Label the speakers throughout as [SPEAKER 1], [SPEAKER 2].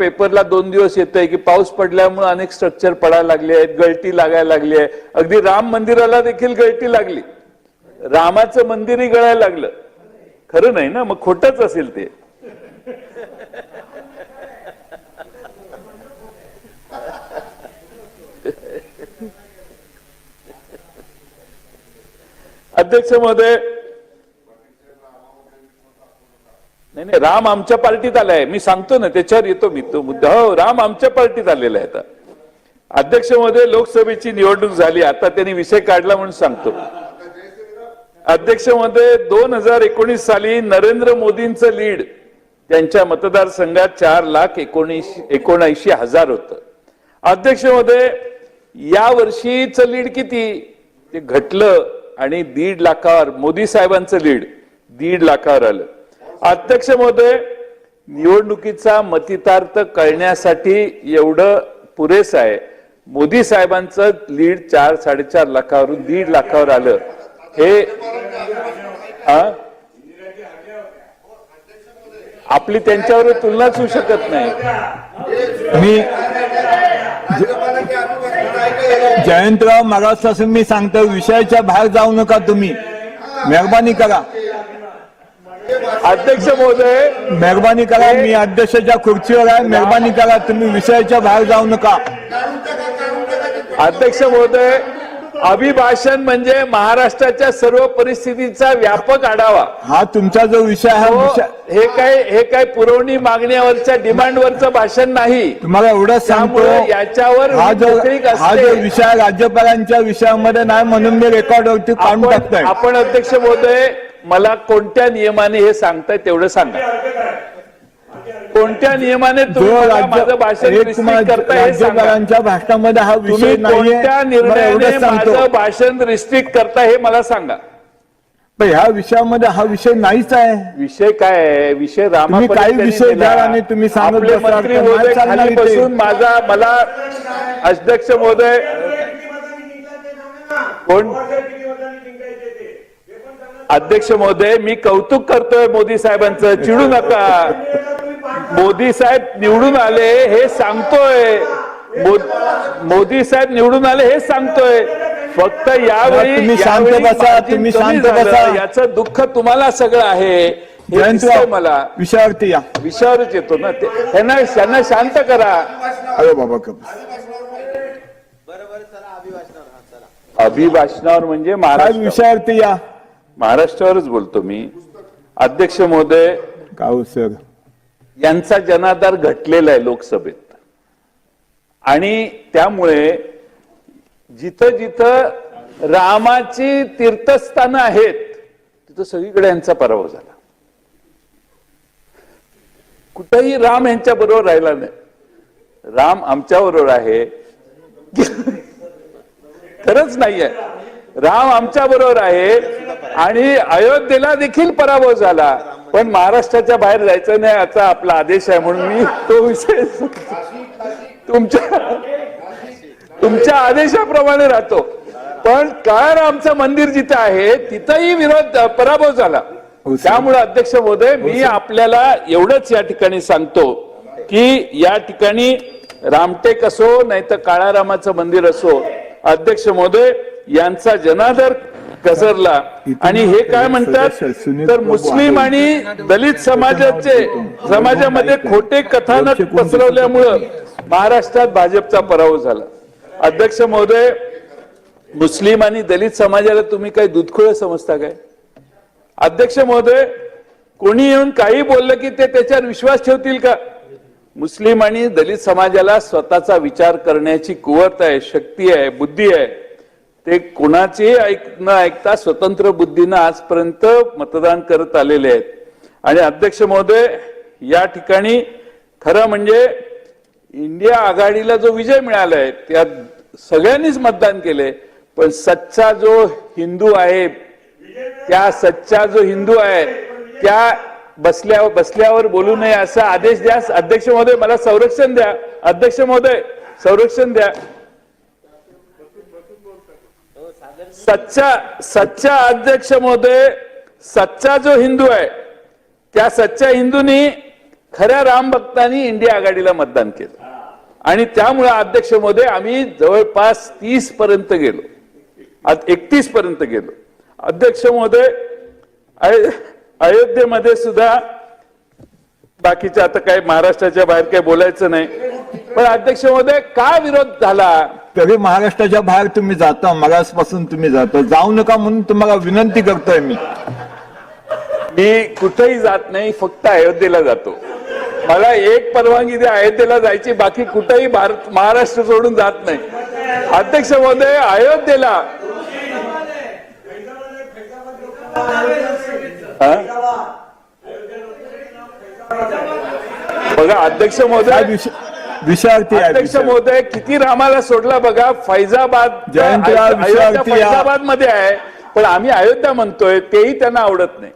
[SPEAKER 1] पेपरला दोन दिवस येत आहे की पाऊस पडल्यामुळे अनेक स्ट्रक्चर पडायला लागले आहेत गळती लागायला लागली आहे. अगदी राम मंदिराला देखील गळती लागली. रामाचं मंदिरही गळायला लागलं. खरं नाही ना? मग खोटच असेल ते. अध्यक्ष महोदय नाही नाही राम आमच्या पार्टीत आलाय. मी सांगतो ना त्याच्यावर येतो मी. तो मुद्दा हो राम आमच्या पार्टीत आलेला आहे आता. अध्यक्ष महोदय लोकसभेची निवडणूक झाली. आता त्यांनी विषय काढला म्हणून सांगतो. अध्यक्ष महोदय दोन हजार एकोणीस साली नरेंद्र मोदींचं लीड त्यांच्या मतदारसंघात चार लाख एकोणीस एकोणऐंशी हजार होतं. अध्यक्ष महोदय या वर्षीचं लीड किती? ते घटलं आणि दीड लाखावर मोदी साहेबांचं लीड दीड लाखावर आलं. अध्यक्ष महोदय निवडणुकीचा मतितार्थ कळण्यासाठी एवढं पुरेसं आहे. मोदी साहेबांचं लीड चार साडेचार लाखावरून दीड लाखावर आलं. हे आपली त्यांच्यावर तुलनाच होऊ शकत नाही.
[SPEAKER 2] मी जयंतराव मागासपासून मी सांगतो विषयाच्या बाहेर जाऊ नका तुम्ही. मेहरबानी करा.
[SPEAKER 1] अध्यक्ष महोदय
[SPEAKER 2] मेहरबानी करा मी अध्यक्षाच्या खुर्चीवर आहे. मेहरबानी करा तुम्ही विषयाच्या बाहेर जाऊ नका.
[SPEAKER 1] अध्यक्ष महोदय अभिभाषण म्हणजे महाराष्ट्राच्या सर्व परिस्थितीचा व्यापक आढावा.
[SPEAKER 2] हा तुमचा जो विषय आहे
[SPEAKER 1] हो, हे काय हे काय पुरवणी मागण्यावरच्या डिमांडवरचं भाषण नाही.
[SPEAKER 2] तुम्हाला एवढंच सांगतो
[SPEAKER 1] याच्यावर
[SPEAKER 2] हा जो हा जो. विषय राज्यपालांच्या विषयामध्ये नाही म्हणून मी रेकॉर्डवरती काढून टाकतोय.
[SPEAKER 1] आपण अध्यक्ष महोदय मला कोणत्या नियमाने हे सांगताय तेवढं सांगा. कोणत्या नियमाने माझं भाषण रिस्ट्रिक्ट करताय हे सांगा.
[SPEAKER 2] भाषणामध्ये हा विषय नाहीये.
[SPEAKER 1] कोणत्या
[SPEAKER 2] मला
[SPEAKER 1] निर्णयाने माझं भाषण रिस्ट्रिक्ट करताय हे मला सांगा.
[SPEAKER 2] ह्या विषयामध्ये हा विषय नाहीच आहे.
[SPEAKER 1] विषय काय आहे? विषय
[SPEAKER 2] तुम्ही
[SPEAKER 1] रामापर्यंत
[SPEAKER 2] काही विषय आणि तुम्ही.
[SPEAKER 1] मंत्री. बसून माझा मला अध्यक्ष महोदय कोण? अध्यक्ष महोदय मी कौतुक करतोय मोदी साहेबांचं. चिडू नका. मोदी साहेब निवडून आले हे सांगतोय. मोदी साहेब निवडून आले हे सांगतोय. फक्त यावेळी
[SPEAKER 2] तुम्ही शांत
[SPEAKER 1] यावेळी
[SPEAKER 2] बसा,
[SPEAKER 1] margin
[SPEAKER 2] तुम्ही
[SPEAKER 1] कमी
[SPEAKER 2] शांत
[SPEAKER 1] झालं.
[SPEAKER 2] बसा.
[SPEAKER 1] याचं दुःख तुम्हाला सगळं आहे. हे मला.
[SPEAKER 2] विषयावरती या.
[SPEAKER 1] विषयावरच येतो ना. ते त्यांना त्यांना शांत करा.
[SPEAKER 2] अरे बाबा
[SPEAKER 1] अभिभाषणावर म्हणजे महाराष्ट्र.
[SPEAKER 2] विषयावरती या.
[SPEAKER 1] महाराष्ट्रावरच बोलतो मी. अध्यक्ष महोदय
[SPEAKER 2] काऊ सर
[SPEAKER 1] यांचा जनाधार घटलेला आहे लोकसभेत. आणि त्यामुळे जिथं जिथं रामाची तीर्थस्थानं आहेत तिथं सगळीकडे यांचा पराभव झाला. कुठेही राम यांच्या बरोबर राहिला नाही. राम आमच्या बरोबर आहे. खरंच नाहीये. राम आमच्या बरोबर आहे. आणि अयोध्येला देखील पराभव झाला. पण महाराष्ट्राच्या बाहेर जायचं नाही याचा आपला आदेश आहे म्हणून मी तो विषय तुमच्या तुमच्या आदेशाप्रमाणे राहतो. पण काळ आमचं मंदिर जिथं आहे तिथंही विरोध पराभव झाला.
[SPEAKER 2] हो.
[SPEAKER 1] त्यामुळे अध्यक्ष महोदय मी आपल्याला एवढंच या ठिकाणी सांगतो की या ठिकाणी रामटेक असो नाही तर काळारामाचं मंदिर असो अध्यक्ष महोदय यांचा जनादर घसरला आणि हे काय म्हणतात? तर मुस्लिम आणि दलित समाजाचे समाजामध्ये खोटे कथानक पसरवल्यामुळं महाराष्ट्रात भाजपचा पराभव झाला. अध्यक्ष महोदय मुस्लिम आणि दलित समाजाला तुम्ही काही दुधखोळ समजता काय? अध्यक्ष महोदय कोणी येऊन काही बोललं की ते त्याच्यावर विश्वास ठेवतील का? मुस्लिम आणि दलित समाजाला स्वतःचा विचार करण्याची कुवत आहे शक्ती आहे बुद्धी आहे. ते कोणाचे ऐक न ऐकता स्वतंत्र बुद्धीनं आजपर्यंत मतदान करत आलेले आहेत. आणि अध्यक्ष महोदय या ठिकाणी खरं म्हणजे इंडिया आघाडीला जो विजय मिळालाय त्यात सगळ्यांनीच मतदान केले पण सच्चा जो हिंदू आहे त्या सच्चा जो हिंदू आहे त्या बसल्या बसल्यावर बोलू नये असा आदेश द्या. अध्यक्ष महोदय मला संरक्षण द्या. अध्यक्ष महोदय संरक्षण द्या. सच्चा सच्चा अध्यक्ष महोदय सच्चा जो हिंदू आहे त्या सच्च्या हिंदूंनी खऱ्या राम भक्तांनी इंडिया आघाडीला मतदान केलं. आणि त्यामुळे अध्यक्ष महोदय आम्ही जवळपास तीस पर्यंत गेलो. आज एकतीस पर्यंत गेलो. अध्यक्ष महोदय अयोध्येमध्ये सुद्धा बाकीच्या आता काय महाराष्ट्राच्या बाहेर काही बोलायचं नाही. पण अध्यक्ष महोदय का विरोध झाला?
[SPEAKER 2] तरी महाराष्ट्राच्या बाहेर तुम्ही जाता मगासपासून तुम्ही जाता. जाऊ नका म्हणून तुम्हाला विनंती करतोय मी.
[SPEAKER 1] मी कुठेही जात नाही फक्त अयोध्येला जातो. मला एक परवानगी द्या अयोध्येला जायची बाकी कुठेही भारत महाराष्ट्र सोडून जात नाही. अध्यक्ष महोदय अयोध्येला? बघा अध्यक्ष महोदय
[SPEAKER 2] आहे
[SPEAKER 1] अध्यक्ष. महोदय किती रामाला सोडला बघा फैजाबाद फैजाबादमध्ये आहे पण आम्ही अयोध्या म्हणतोय तेही त्यांना आवडत नाही.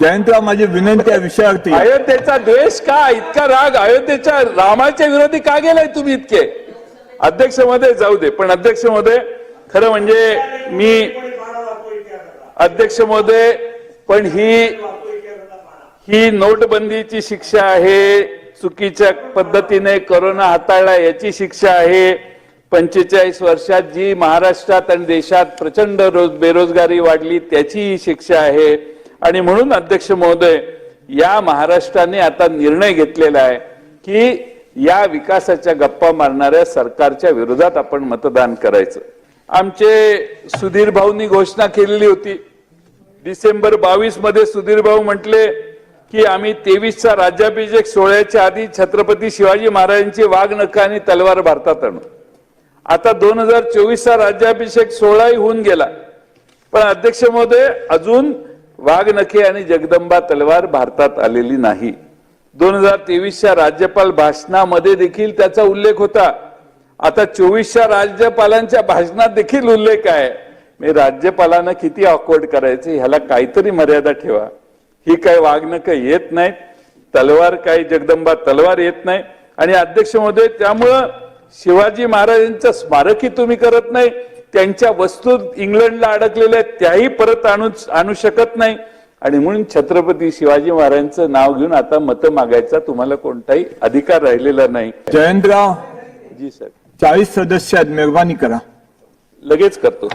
[SPEAKER 2] जयंतराव माझी विनंती आहे विषयार्थी
[SPEAKER 1] अयोध्येचा द्वेष का इतका राग? अयोध्येच्या रामाच्या विरोधी का गेलाय तुम्ही इतके? अध्यक्षमध्ये जाऊ दे पण अध्यक्षमध्ये खरं म्हणजे मी अध्यक्ष महोदय पण ही ही नोटबंदीची शिक्षा आहे चुकीच्या पद्धतीने कोरोना हाताळला याची शिक्षा आहे. पंचेचाळीस वर्षात जी महाराष्ट्रात आणि देशात प्रचंड रोज बेरोजगारी वाढली त्याची ही शिक्षा आहे. आणि म्हणून अध्यक्ष महोदय या महाराष्ट्राने आता निर्णय घेतलेला आहे की या विकासाच्या गप्पा मारणाऱ्या सरकारच्या विरोधात आपण मतदान करायचं. आमचे सुधीर भाऊंनी घोषणा केलेली होती. डिसेंबर बावीसमध्ये सुधीर भाऊ म्हटले की आम्ही तेवीसचा राज्याभिषेक सोहळ्याच्या आधी छत्रपती शिवाजी महाराजांची वाघ नख आणि तलवार भारतात आणू. आता दोन हजार चोवीसचा राज्याभिषेक सोहळाही होऊन गेला. पण अध्यक्ष महोदय अजून वाघ नखे आणि जगदंबा तलवार भारतात आलेली नाही. दोन हजार तेवीसच्या राज्यपाल भाषणामध्ये देखील त्याचा उल्लेख होता. आता चोवीसच्या राज्यपालांच्या भाषणात देखील उल्लेख आहे. मी राज्यपालांना किती ऑकवर्ड करायचे ह्याला काहीतरी मर्यादा ठेवा. ही काय वागणं येत नाहीत तलवार काही जगदंबा तलवार येत नाही. आणि अध्यक्ष महोदय त्यामुळं शिवाजी महाराजांचं स्मारकही तुम्ही करत नाही त्यांच्या वस्तू इंग्लंडला अडकलेल्या आहेत, त्याही परत आणू आणू शकत नाही. आणि म्हणून छत्रपती शिवाजी महाराजांचं नाव घेऊन आता मतं मागायचा तुम्हाला कोणताही अधिकार राहिलेला नाही.
[SPEAKER 2] जयंतराव
[SPEAKER 1] जी सर.
[SPEAKER 2] चाळीस सदस्य आहेत मेहरबानी करा.
[SPEAKER 1] लगेच करतो.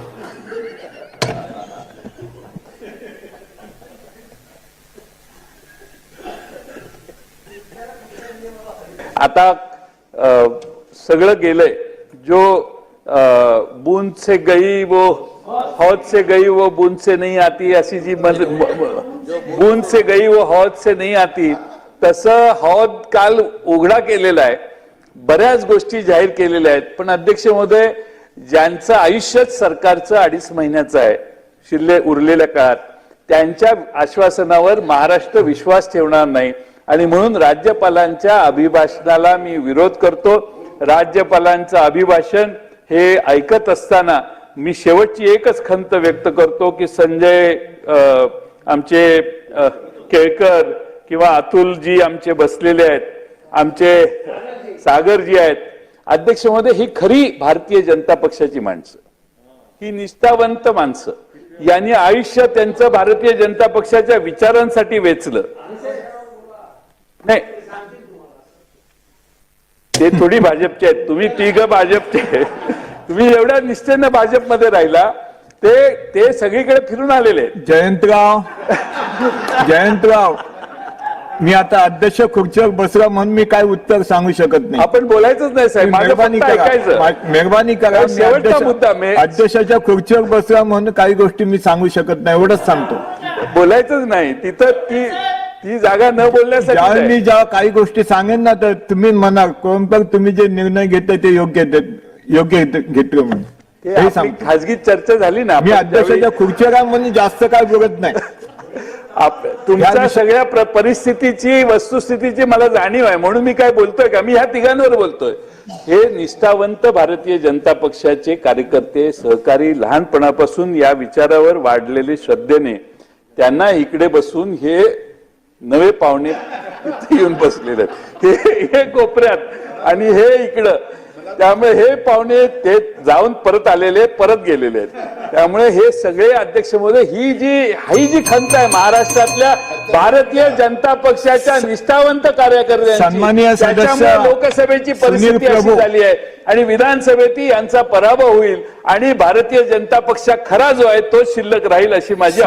[SPEAKER 1] आता सगळं गेलंय. जो बुंद बूंद से गई वो हौद से गई वो बूंद से नहीं आती अशी जी बुंद बूंद से गई वो हौद से नाही आती तसं हौद काल उघडा केलेला आहे. बऱ्याच गोष्टी जाहीर केलेल्या आहेत. पण अध्यक्ष महोदय ज्यांचं आयुष्यच सरकारचं अडीच महिन्याचं आहे शिल्ले उरलेल्या काळात त्यांच्या आश्वासनावर महाराष्ट्र विश्वास ठेवणार नाही. आणि म्हणून राज्यपालांच्या अभिभाषणाला मी विरोध करतो. राज्यपालांचं अभिभाषण हे ऐकत असताना मी शेवटची एकच खंत व्यक्त करतो की संजय आमचे केळकर किंवा अतुलजी आमचे बसलेले आहेत. आमचे सागरजी आहेत. अध्यक्ष महोदय ही खरी भारतीय जनता पक्षाची माणसं. ही निष्ठावंत माणसं. यांनी आयुष्य त्यांचं भारतीय जनता पक्षाच्या विचारांसाठी वेचलं. नाही. ते थोडी भाजपचे आहेत. तुम्ही तिघ भाजपचे तुम्ही एवढ्या निष्ठेनं भाजपमध्ये राहिला ते ते सगळीकडे फिरून आलेले
[SPEAKER 2] जयंतराव जयंतराव मी आता अध्यक्ष खुर्चीवर बसला म्हणून मी काय उत्तर सांगू शकत नाही.
[SPEAKER 1] आपण बोलायचंच नाही साहेब.
[SPEAKER 2] मेहरबानी
[SPEAKER 1] फक्त
[SPEAKER 2] करा.
[SPEAKER 1] ऐकायचं.
[SPEAKER 2] मा- मेहरबानी करा.
[SPEAKER 1] तो
[SPEAKER 2] मी
[SPEAKER 1] शेवटचा
[SPEAKER 2] अध्यक्ष-
[SPEAKER 1] मुद्दा
[SPEAKER 2] अध्यक्षाच्या खुर्चीवर बसला म्हणून काही गोष्टी मी सांगू शकत नाही. एवढंच सांगतो.
[SPEAKER 1] बोलायचंच नाही. तिथं ती ती जागा न बोलण्यासाठी
[SPEAKER 2] ज्यावेळी. मी जेव्हा काही गोष्टी सांगेन ना तर तुम्ही म्हणाल कोणतं तुम्ही जे निर्णय घेताय ते योग्य ते- योग्य घेतलं म्हणून.
[SPEAKER 1] ते
[SPEAKER 2] हे
[SPEAKER 1] आपली
[SPEAKER 2] सांगतो
[SPEAKER 1] खाजगी चर्चा झाली ना
[SPEAKER 2] मी
[SPEAKER 1] आपण
[SPEAKER 2] अध्यक्षाच्या
[SPEAKER 1] त्यावेळी-
[SPEAKER 2] खुर्चीवर म्हणून जास्त काय बोलत नाही.
[SPEAKER 1] आप- तुमच्या
[SPEAKER 2] विषय-
[SPEAKER 1] सगळ्या प्र- परिस्थितीची वस्तुस्थितीची मला जाणीव आहे म्हणून मी काय बोलतोय का? मी ह्या तिघांवर बोलतोय. हे निष्ठावंत भारतीय जनता पक्षाचे कार्यकर्ते सहकारी लहानपणापासून या विचारावर वाढलेले श्रद्धेने त्यांना इकडे बसून हे नवे पाहुणे इथे येऊन बसलेले हे हे कोपऱ्यात. आणि हे इकडं. त्यामुळे हे पाहुणे ते जाऊन परत आलेले परत गेलेले आहेत. त्यामुळे हे सगळे अध्यक्ष महोदय ही जी ही जी खंत आहे महाराष्ट्रातल्या भारतीय जनता पक्षाच्या निष्ठावंत कार्यकर्त्यांची
[SPEAKER 2] सन्माननीय सदस्य
[SPEAKER 1] त्याच्यामुळे लोकसभेची परिस्थिती अशी. झाली आहे. आणि विधानसभेतही यांचा पराभव होईल आणि भारतीय जनता पक्ष खरा जो आहे तो शिल्लक राहील अशी माझी